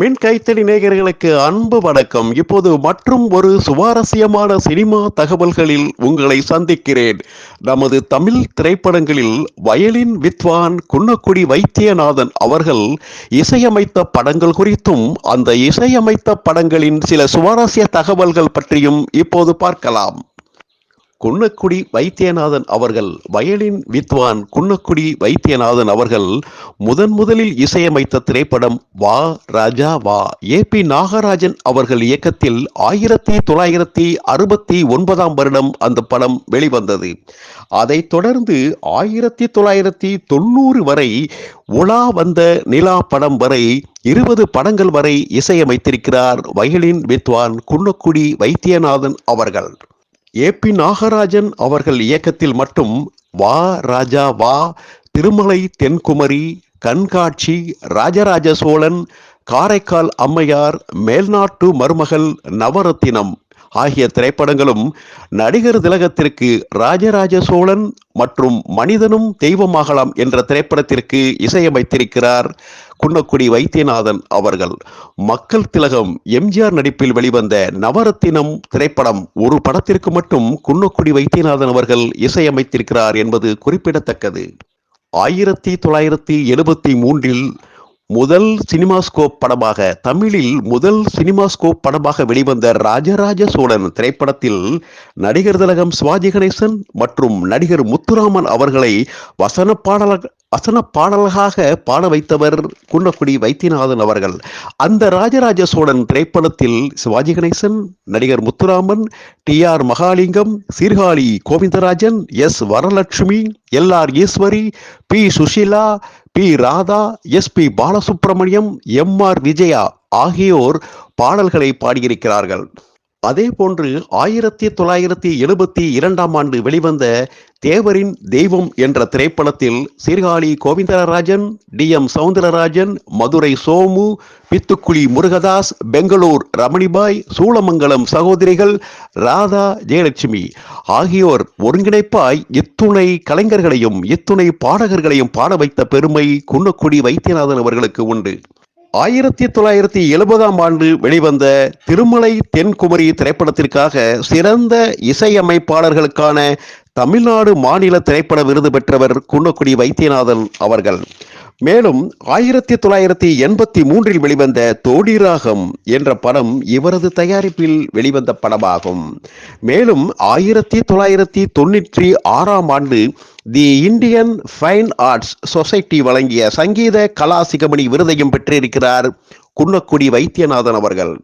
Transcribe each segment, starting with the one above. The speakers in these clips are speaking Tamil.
மின் கைத்தடி நேயர்களுக்கு அன்பு வணக்கம். இப்போது மற்றும் ஒரு சுவாரஸ்யமான சினிமா தகவல்களில் உங்களை சந்திக்கிறேன். நமது தமிழ் திரைப்படங்களில் வயலின் வித்வான் குன்னக்குடி வைத்தியநாதன் அவர்கள் இசையமைத்த படங்கள் குறித்தும் அந்த இசையமைத்த படங்களின் சில சுவாரஸ்ய தகவல்கள் பற்றியும் இப்போது பார்க்கலாம். குன்னக்குடி வைத்தியநாதன் அவர்கள் வயலின் வித்வான் குன்னக்குடி வைத்தியநாதன் அவர்கள் முதன் முதலில் இசையமைத்த திரைப்படம் வா ராஜா வா. ஏ. பி. நாகராஜன் அவர்கள் இயக்கத்தில் ஆயிரத்தி தொள்ளாயிரத்தி அறுபத்தி ஒன்பதாம் வருடம் அந்த படம் வெளிவந்தது. அதைத் தொடர்ந்து ஆயிரத்தி தொள்ளாயிரத்தி தொண்ணூறு வரை உலா வந்த நிலா படம் வரை இருபது படங்கள் வரை இசையமைத்திருக்கிறார் வயலின் வித்வான் குன்னக்குடி வைத்தியநாதன் அவர்கள். ஏ பி நாகராஜன் அவர்கள் இயக்கத்தில் மட்டும் வா ராஜா வா திருமலை தென்குமரி கண்காட்சி ராஜராஜ சோழன் காரைக்கால் அம்மையார் மேல்நாட்டு மருமகள் நவரத்தினம். ஆகிய திரைப்படங்களும் நடிகர் திலகத்திற்கு ராஜராஜ சோழன் மற்றும் மனிதனும் தெய்வமாகலாம் என்ற திரைப்படத்திற்கு இசையமைத்திருக்கிறார் குன்னக்குடி வைத்தியநாதன் அவர்கள். மக்கள் திலகம் எம்ஜிஆர் நடிப்பில் வெளிவந்த நவரத்தினம் திரைப்படம் ஒரு படத்திற்கு மட்டும் குன்னக்குடி வைத்தியநாதன் அவர்கள் இசையமைத்திருக்கிறார் என்பது குறிப்பிடத்தக்கது. ஆயிரத்தி தொள்ளாயிரத்தி எழுபத்தி மூன்றில் முதல் சினிமாஸ்கோப் படமாக தமிழில் முதல் சினிமாஸ்கோப் படமாக வெளிவந்த ராஜராஜ சோழன் திரைப்படத்தில் நடிகர் திலகம் சிவாஜி கணேசன் மற்றும் நடிகர் முத்துராமன் அவர்களை வசன பாடல அசன பாடல்களாக பாட வைத்தவர் குன்னக்குடி வைத்தியநாதன் அவர்கள். அந்த ராஜராஜ சோழன் திரைப்படத்தில் சிவாஜி கணேசன் நடிகர் Muthuraman T R Mahalingam Sirkazhi Govindarajan S Varalakshmi L R Eswari P Susheela P Radha S P Balasubrahmanyam M R Vijaya ஆகியோர் பாடல்களை பாடியிருக்கிறார்கள். அதே போன்று ஆயிரத்தி தொள்ளாயிரத்தி எழுபத்தி இரண்டாம் ஆண்டு வெளிவந்த தேவரின் தெய்வம் என்ற திரைப்படத்தில் சீர்காழி கோவிந்தராஜன் டி எம் சவுந்தரராஜன் மதுரை சோமு பித்துக்குழி முருகதாஸ் பெங்களூர் ரமணிபாய் சூளமங்கலம் சகோதரிகள் ராதா ஜெயலட்சுமி ஆகியோர் ஒருங்கிணைப்பாய் இத்துணை கலைஞர்களையும் இத்துணை பாடகர்களையும் பாட வைத்த பெருமை குன்னக்குடி வைத்தியநாதன் அவர்களுக்கு உண்டு. ஆயிரத்தி தொள்ளாயிரத்தி எழுபதாம் ஆண்டு வெளிவந்த திருமலை தென்குமரி திரைப்படத்திற்காக சிறந்த இசையமைப்பாளர்களுக்கான தமிழ்நாடு மாநில திரைப்பட விருது பெற்றவர் குன்னக்குடி வைத்தியநாதன் அவர்கள். மேலும் ஆயிரத்தி தொள்ளாயிரத்தி எண்பத்தி மூன்றில் வெளிவந்த தோடிராகம் என்ற படம் இவரது தயாரிப்பில் வெளிவந்த படமாகும். மேலும் ஆயிரத்தி தொள்ளாயிரத்தி தொண்ணூற்றி ஆறாம் ஆண்டு the Indian fine arts society வழங்கிய சங்கீத கலாசிகமணி விருதையும் பெற்றிருக்கிறார் குன்னக்குடி வைத்தியநாதன் அவர்கள்.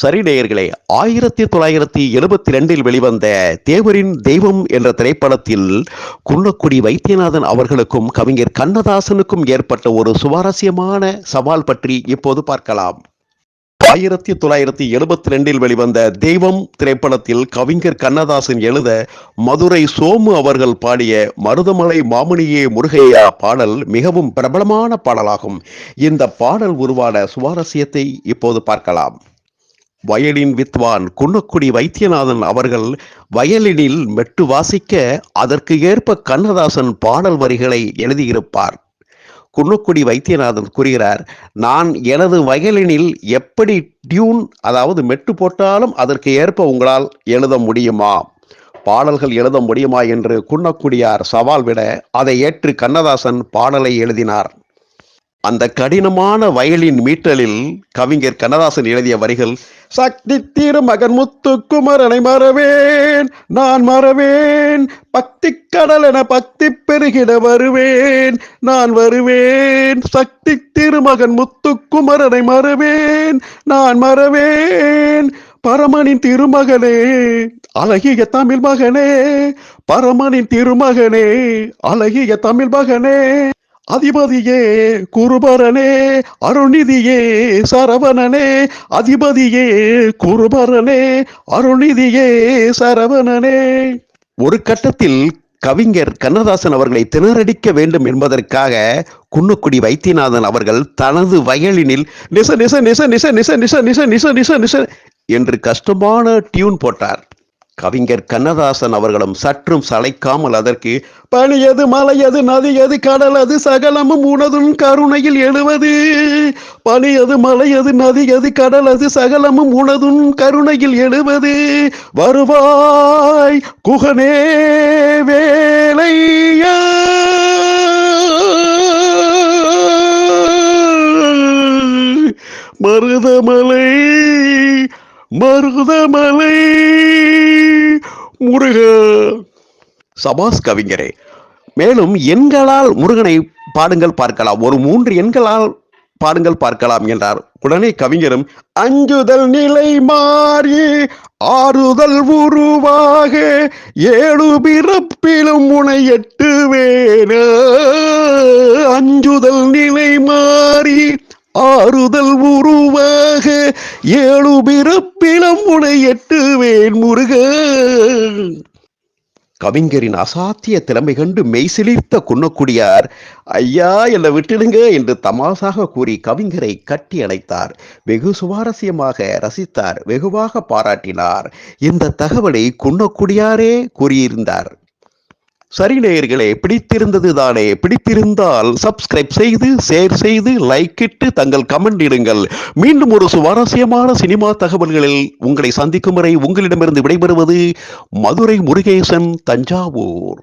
சரி நேயர்களே ஆயிரத்தி தொள்ளாயிரத்தி எழுபத்தி ரெண்டில் வெளிவந்த தேவரின் தெய்வம் என்ற திரைப்படத்தில் குன்னக்குடி வைத்தியநாதன் அவர்களுக்கும் கவிஞர் கண்ணதாசனுக்கும் ஏற்பட்ட ஒரு சுவாரஸ்யமான சவால் பற்றி இப்போது பார்க்கலாம். ஆயிரத்தி தொள்ளாயிரத்தி எழுபத்தி ரெண்டில் வெளிவந்த தெய்வம் திரைப்படத்தில் கவிஞர் கண்ணதாசன் எழுத மதுரை சோமு அவர்கள் பாடிய மருதமலை மாமுனியே முருகையா பாடல் மிகவும் பிரபலமான பாடலாகும். இந்த பாடல் உருவான சுவாரஸ்யத்தை இப்போது பார்க்கலாம். வயலின் வித்வான் குன்னக்குடி வைத்தியநாதன் அவர்கள் வயலினில் மெட்டு வாசிக்க அதற்கு ஏற்ப கண்ணதாசன் பாடல் வரிகளை எழுதியிருப்பார். குன்னக்குடி வைத்தியநாதன் கூறுகிறார் நான் எனது வயலினில் எப்படி டியூன் அதாவது மெட்டு போட்டாலும் அதற்கு ஏற்ப உங்களால் எழுத முடியுமா? பாடல்கள் எழுத முடியுமா? என்று குன்னக்குடியார் சவால் விட அதை ஏற்று கண்ணதாசன் பாடலை எழுதினார். அந்த கடினமான வயலின் மீட்டலில் கவிஞர் கண்ணதாசன் எழுதிய வரிகள் சக்தி திருமகன் முத்துக்குமரனை மறவேன் நான் மறவேன் பக்தி கடல் என பக்தி பெருகிட வருவேன் நான் வருவேன் சக்தி திருமகன் முத்துக்குமரனை மறவேன் நான் மறவேன் பரமனின் திருமகனே அழகிய தமிழ் மகனே பரமனின் திருமகனே அழகிய தமிழ் மகனே. அதிபதியே குருபரனே அருணிதியே சரவணனே. அதிபதியே குருபரனே அருணிதியே சரவணனே. ஒரு கட்டத்தில் கவிஞர் கண்ணதாசன் அவர்களை திணறடிக்க வேண்டும் என்பதற்காக குன்னுக்குடி வைத்தியநாதன் அவர்கள் தனது வயலினில் நிச நிச நிச நிச நிச நிச நிச நிச நிச நிச என்று கஷ்டமான டியூன் போட்டார். கவிஞர் கண்ணதாசன் அவர்களும் சற்றும் சளைக்காமல் அதற்கு பனியது மலையது நதியது கடலது சகலமும் உனதும் கருணையில் எழுவது. பனியது மலையது நதியது கடலது சகலமும் உனதும் கருணையில் எழுவது. வருவாய் குகனே வேலையா. மருதமலை மருதமலை. முருக. சபாஸ் கவிஞரே மேலும் எண்களால் முருகனை பாடுங்கள் பார்க்கலாம். ஒரு மூன்று எண்களால் பாடுங்கள் பார்க்கலாம் என்றார். உடனே கவிஞரும் அஞ்சுதல் நிலை மாறி ஆறுதல் உருவாக ஏழு பிறப்பிலும் உனை எட்டுவேன. அஞ்சுதல் நிலை மாறி ஆறுதல் உருவாக ஏழு பிறப்பில் உனை எட்டுவேன் முருக கவிஞரின் அசாத்திய திறமை கண்டு மெய்சிலித்த குன்னக்குடியார் ஐயா என்னை விட்டுடுங்க என்று தமாசாக கூறி கவிஞரை கட்டி அணைத்தார். வெகு சுவாரஸ்யமாக ரசித்தார் வெகுவாக பாராட்டினார். இந்த தகவலை குன்னக்குடியாரே கூறியிருந்தார். சரி நேயர்களே பிடித்திருந்தது தானே. பிடித்திருந்தால் சப்ஸ்கிரைப் செய்து ஷேர் செய்து லைக் இட்டு தங்கள் கமெண்ட் இடுங்கள். மீண்டும் ஒரு சுவாரஸ்யமான சினிமா தகவல்களில் உங்களை சந்திக்கும் வரை உங்களிடமிருந்து விடைபெறுவது மதுரை முருகேசன் தஞ்சாவூர்.